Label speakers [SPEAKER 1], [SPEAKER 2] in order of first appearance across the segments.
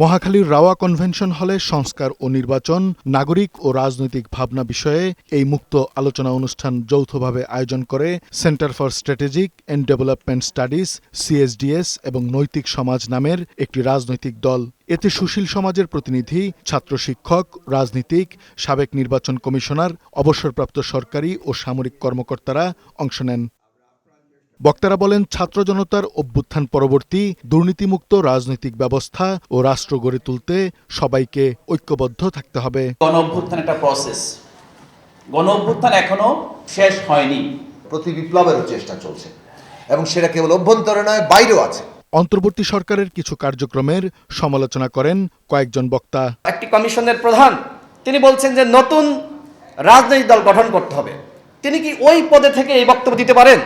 [SPEAKER 1] মহাখালীর rava convention হলে সংস্কার ও নির্বাচন, নাগরিক ও রাজনৈতিক ভাবনা বিষয়ে এই মুক্ত আলোচনা অনুষ্ঠান যৌথভাবে আয়োজন করে centre for strategic and development studies, CSDS এবং নৈতিক সমাজ নামের একটি রাজনৈতিক দল। এতে সুশীল সমাজের প্রতিনিধি, ছাত্র শিক্ষক, রাজনীতিক, সাবেক নির্বাচন কমিশনার, অবসরপ্রাপ্ত সরকারি ও সামরিক কর্মকর্তারা অংশ নেন। বক্তারা বলেন ছাত্র জনতার অভ্যুত্থান পরবর্তী দুর্নীতিমুক্ত রাজনৈতিক ব্যবস্থা ও রাষ্ট্র গড়ে তুলতে সবাইকে ঐক্যবদ্ধ থাকতে হবে।
[SPEAKER 2] গণ অভ্যুত্থান একটা প্রসেস গণ অভ্যুত্থান এখনও শেষ হয়নি।
[SPEAKER 3] প্রতি বিপ্লবেরও চেষ্টা চলছে। এবং সেটা কেবল অভ্যন্তরে নয় বাইরেও আছে।
[SPEAKER 1] অন্তর্বর্তী সরকারের কিছু কার্যক্রমের সমালোচনা করেন কয়েকজন বক্তা।
[SPEAKER 4] একটি কমিশনের প্রধান তিনি বলছেন যে নতুন রাজনৈতিক দল গঠন করতে হবে। তিনি কি ওই পদে থেকে এই বক্তব্য দিতে পারেন?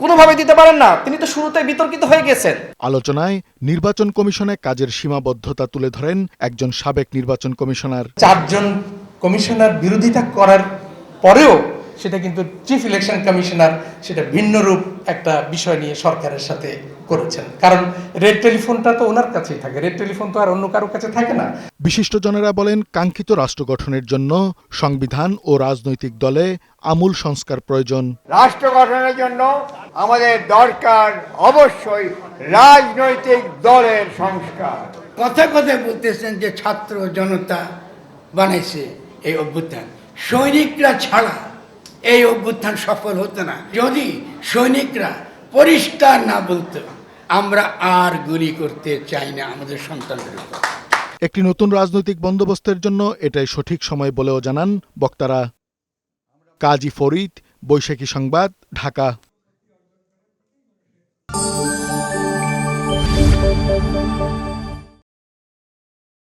[SPEAKER 4] কোনোভাবে দিতে পারেন না। তিনি তো শুরুতে বিতর্কিত হয়ে গেছেন।
[SPEAKER 1] আলোচনায় নির্বাচন কমিশনে কাজের সীমাবদ্ধতা তুলে ধরেন একজন সাবেক নির্বাচন কমিশনার।
[SPEAKER 5] চারজন কমিশনার বিরোধিতা করার পরেও সেটা কিন্তু চিফ ইলেকশন কমিশনার সেটা ভিন্ন রূপ একটা বিষয় নিয়ে সরকারের সাথে করেছেন। কারণ রেড টেলিফোনটা তো ওনার কাছেই থাকে। রেড টেলিফোন তো আর অন্য কারও কাছে থাকে না।
[SPEAKER 1] বিশিষ্টজনেরা বলেন কাঙ্ক্ষিত রাষ্ট্র গঠনের জন্য সংবিধান ও রাজনৈতিক দলে আমূল সংস্কার প্রয়োজন।
[SPEAKER 6] রাষ্ট্র গঠনের জন্য আমাদের দরকার অবশ্যই রাজনৈতিক দলের সংস্কার।
[SPEAKER 7] কথা কথায় বলতেছেন যে ছাত্র জনতা বানাইছে এই অভ্যুত্থান। সৈনিকরা ছাড়া এই অভ্যুত্থান সফল হতো না। যদি সৈনিকরা পরিষ্কার না বলতো, আমরা আর গুলি করতে চাই না আমাদের সন্তানদের উপর।
[SPEAKER 1] একটি নতুন রাজনৈতিক বন্দোবস্তের জন্য এটাই সঠিক সময় বলেও জানান বক্তারা। কাজী ফরিদ, বৈশাখী সংবাদ, ঢাকা।